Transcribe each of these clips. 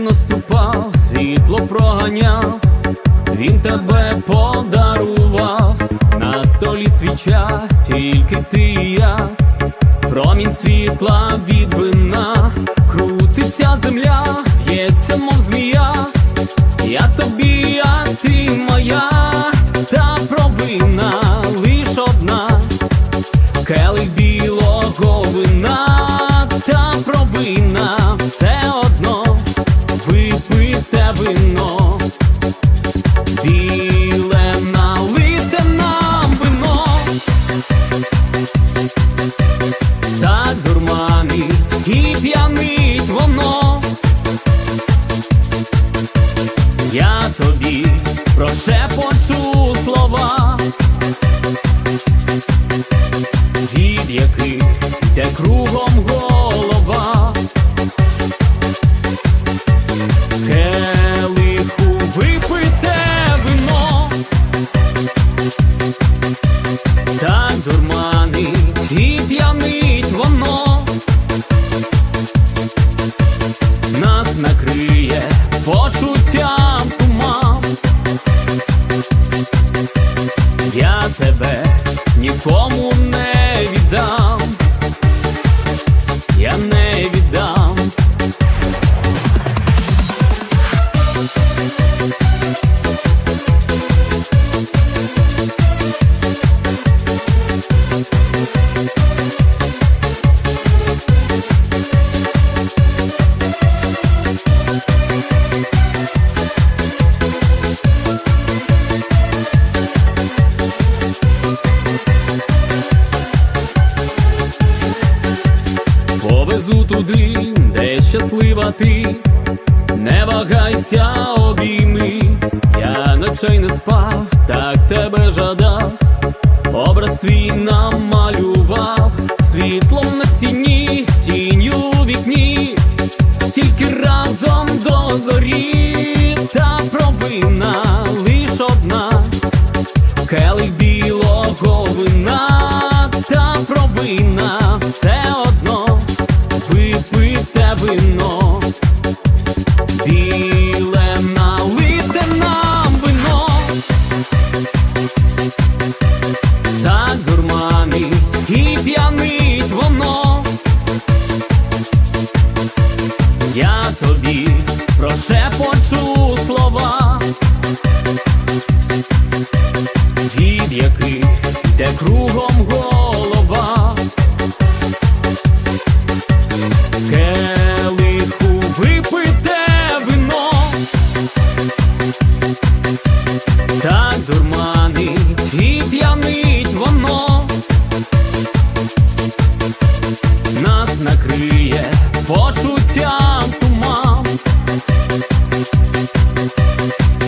Наступав, світло проганяв, він тебе подарував, на столі свіча, тільки ти і я, промінь світла від вина, крутиться земля, біле налите нам вино, так дурманить і п'янить воно. Я тобі прошепочу слова, від яких йде кругом Я тебе нікому не віддам, я не Повезу туди, де щаслива ти, не вагайся, обійми, я ночей не спав, так тебе жадав, образ твій намалював, світлом на стіні, тінню у вікні, тільки разом до зорі, та провина лиш одна, келих білого вина, дзвонить воно, нас накриє почуттям туман.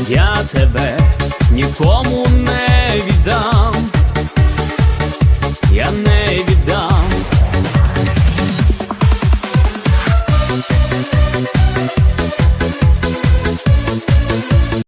Я тебе нікому не.